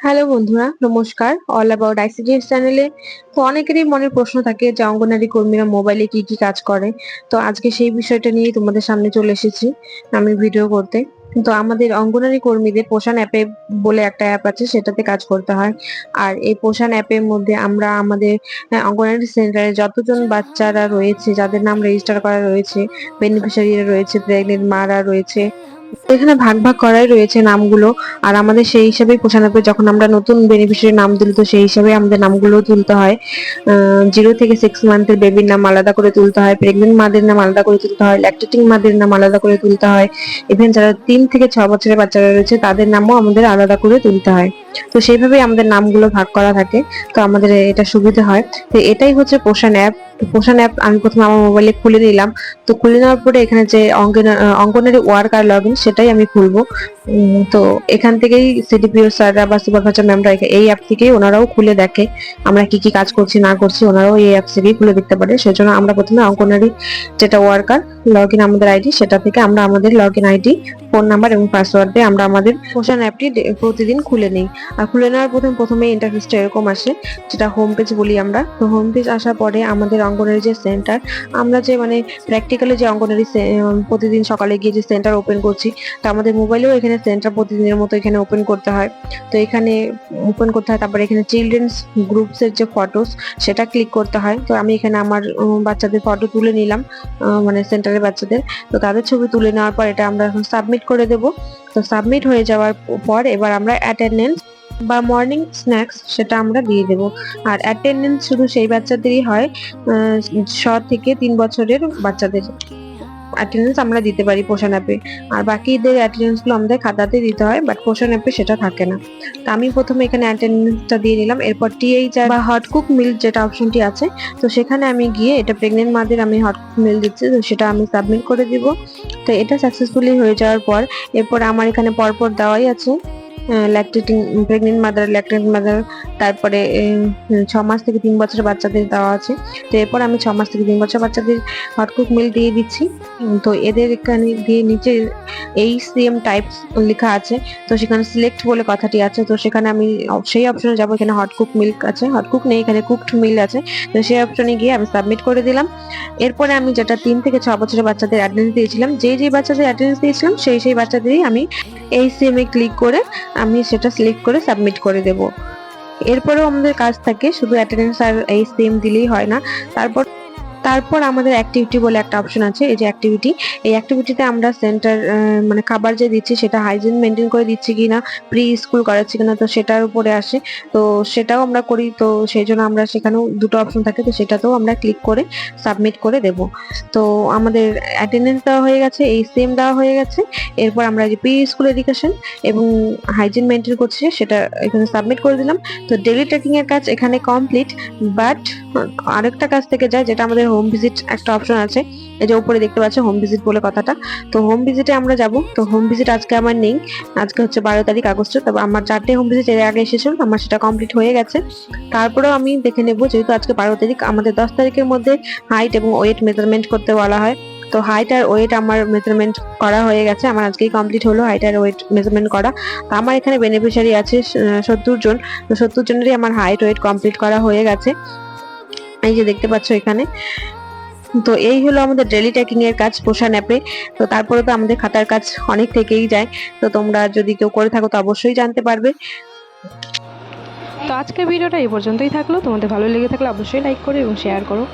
Hello বন্ধুরা নমস্কার। All about ICDS চ্যানেলে তো অনেকেরই মনের প্রশ্ন থাকে যে অঙ্গনারী কর্মীরা মোবাইলে কি কি কাজ করে। তো আজকে সেই বিষয়টা নিয়ে তোমাদের সামনে চলে এসেছি আমি ভিডিও করতে। তো আমাদের অঙ্গনারী কর্মীদের পোষণ অ্যাপে বলে একটা অ্যাপ আছে সেটাতে কাজ করতে হয়। আর এই পোষণ অ্যাপের মধ্যে আমরা আমাদের আহ, অঙ্গনারী সেন্টারে যতজন বাচ্চারা রয়েছে যাদের নাম রেজিস্টার করা রয়েছে বেনিফিশিয়ারিরা রয়েছে প্রেগনেন্ট মারা রয়েছে এখানে ভাগ ভাগ করাই রয়েছে নামগুলো, আর আমাদের সেই হিসাবেই পোষানো যখন আমরা নতুন বেনিফিশিয়ারি নাম দিল, তো সেই হিসাবে আমাদের নামগুলো তুলতে হয়। জিরো থেকে সিক্স মান্থের বেবির নাম আলাদা করে তুলতে হয় প্রেগনেন্ট মাদের নাম আলাদা করে তুলতে হয় ল্যাকটেটিং মাদের নাম আলাদা করে তুলতে হয়। ইভেন যারা তিন থেকে ছ বছরের বাচ্চারা রয়েছে, তাদের নামও আমাদের আলাদা করে তুলতে হয়। তো সেইভাবেই আমাদের নামগুলো ভাগ করা থাকে। তো আমাদের এটা সুবিধা হয়। তো এটাই হচ্ছে পোষণ অ্যাপ। পোষণ অ্যাপ আমি প্রথমে আমার মোবাইলে খুলে নিলাম। তো খুলে নেওয়ার পরে এখানে যে অঙ্গনারি ওয়ার্ক ওয়ার্কার লগ সেটাই আমি খুলবো। তো এখান থেকেই সিডিপিও স্যাররা বা সুপারভাইজার ম্যামরা এই অ্যাপ থেকেই ওনারাও খুলে দেখে আমরা কি কি কাজ করছি, না করছি, ওনারাও এই অ্যাপ থেকেই খুলে দেখতে পারে। সেজন্য আমরা প্রথমে অঙ্গনারী যেটা ওয়ার্কার লগ ইন আমাদের আইডি সেটা থেকে আমরা আমাদের log in ID phone number এবং পাসওয়ার্ড দিয়ে আমরা আমাদের পোষণ অ্যাপটি প্রতিদিন খুলে নিই। আর খুলে নেওয়ার প্রথম প্রথমে ইন্টারফেসটা এরকম আসে, যেটা হোম পেজ বলি আমরা। তো হোম পেজ আসার পরে আমাদের অঙ্গনারী যে সেন্টার আমরা যে মানে প্র্যাকটিক্যালি যে অঙ্গনারী প্রতিদিন সকালে গিয়ে যে সেন্টার ওপেন করছি, তা আমাদের মোবাইলেও এখানে সেন্টার প্রতিদিনের মতো এখানে ওপেন করতে হয়। তো এখানে ওপেন করতে হয়, তারপরে এখানে চিলড্রেন্স গ্রুপসের যে ফটোস সেটা ক্লিক করতে হয়। তো আমি এখানে আমার বাচ্চাদের ফটো তুলে নিলাম মানে সেন্টারের বাচ্চাদের। তো তাদের ছবি তুলে নেওয়ার পর এটা আমরা এখন সাবমিট করে দেব। তো সাবমিট হয়ে যাওয়ার পর এবার আমরা অ্যাটেন্ডেন্স বা মর্নিং স্ন্যাক্স সেটা আমরা দিয়ে দেব। আর অ্যাটেন্ডেন্স শুধু সেই বাচ্চাদেরই হয় ছ থেকে তিন বছরের বাচ্চাদের। অ্যাটেন্ডেন্স আমরা দিতে পারি পোষণ অ্যাপে আর বাকিদের অ্যাটেন্ডেন্সগুলো আমাদের খাতাতে দিতে হয় বাট পোষণ অ্যাপে সেটা থাকে না। তো আমি প্রথমে এখানে অ্যাটেন্ডেন্সটা দিয়ে নিলাম। এরপর টিএইচ বা হট কুক মিল যেটা অপশনটি আছে, তো সেখানে আমি গিয়ে এটা প্রেগনেন্ট মাদের আমি হট কুক মিল দিচ্ছি, তো সেটা আমি সাবমিট করে দিব। তো এটা সাকসেসফুলি হয়ে যাওয়ার পর, এরপর আমার এখানে পরপর দেওয়াই আছে। Lactating pregnant mother lactating mother তারপরে ছ মাস থেকে তিন বছরের বাচ্চাদের দেওয়া আছে। তো এরপর আমি ছ মাস থেকে তিন বছর বাচ্চাদের হট কুক মিল দিয়ে দিচ্ছি। তো এদের এখানে দিয়ে নিচে এই সিএম টাইপস লেখা আছে। তো সেখানে সিলেক্ট বলে কথাটি আছে। তো সেখানে আমি, সেই অপশনে যাব। এখানে হট কুক মিল্ক আছে। হট কুক নেই, এখানে কুকড মিল আছে। তো সেই অপশনে গিয়ে আমি সাবমিট করে দিলাম। এরপরে আমি যেটা তিন থেকে ছ বছরের বাচ্চাদের অ্যাটেন্ডেন্স দিয়েছিলাম, যে যে বাচ্চাদের অ্যাটেন্ডেন্স দিয়েছিলাম, সেই সেই বাচ্চাদেরই আমি এই সেমে ক্লিক করে আমি সেটা সিলেক্ট করে সাবমিট করে দেব। এরপরেও আমাদের কাজ থাকে, শুধু অ্যাটেন্ডেন্স আর এই সেম দিলেই হয় না। তারপর তারপর আমাদের অ্যাক্টিভিটি বলে একটা অপশন আছে, এই যে অ্যাক্টিভিটি এই অ্যাক্টিভিটিতে আমরা সেন্টার মানে খাবার যে দিচ্ছি সেটা হাইজিন মেনটেন করে দিচ্ছি কি না প্রি স্কুল করাচ্ছি কিনা, তো সেটার উপরে আসে। তো সেটাও আমরা করি, তো সেই জন্য আমরা সেখানেও দুটো অপশন থাকে, তো সেটাতেও আমরা ক্লিক করে সাবমিট করে দেব। তো আমাদের অ্যাটেন্ডেন্স দেওয়া হয়ে গেছে, এই সেম দেওয়া হয়ে গেছে। এরপর আমরা যে প্রি স্কুল এডুকেশন এবং হাইজিন মেনটেন করছি, সেটা এখানে সাবমিট করে দিলাম। তো ডেলি ট্রেকিংয়ের কাজ এখানে কমপ্লিট বাট আরেকটা কাজ থেকে যায়, যেটা আমাদের হোম ভিজিট একটা অপশন আছে। এই যে উপরে দেখতে পাচ্ছ হোম ভিজিট বলে কথাটা। তো হোম ভিজিটে আমরা যাব। তো হোম ভিজিট আজকে আমার নেই। আজকে হচ্ছে বারো তারিখ আগস্ট। তবে আমার চারটে হোম ভিজিট এর আগে এসেছিল। আমার সেটা কমপ্লিট হয়ে গেছে। তারপরেও আমি দেখে নেব, যেহেতু আজকে বারো তারিখ, আমাদের দশ তারিখের মধ্যে হাইট এবং ওয়েট মেজারমেন্ট করতে বলা হয়। তো হাইট আর ওয়েট আমার মেজারমেন্ট করা হয়ে গেছে। আমার আজকেই কমপ্লিট হলো হাইট আর ওয়েট মেজারমেন্ট করা। তো আমার এখানে বেনিফিশিয়ারি আছে সত্তর জন। তো সত্তর জনেরই আমার হাইট ওয়েট কমপ্লিট করা হয়ে গেছে। এই যে দেখতে পাচ্ছ এখানে। তো এই হলো আমাদের ডেলি ট্যাকিং এর কাজ পোষণ অ্যাপে তো তারপরে তো আমাদের খাতার কাজ অনেক থেকেই যায়। তো তোমরা যদি কেউ করে থাকো তো অবশ্যই জানতে পারবে। তো আজকের ভিডিওটা এই পর্যন্তই থাকল। তোমাদের ভালো লেগে থাকলে অবশ্যই লাইক করো এবং শেয়ার করো।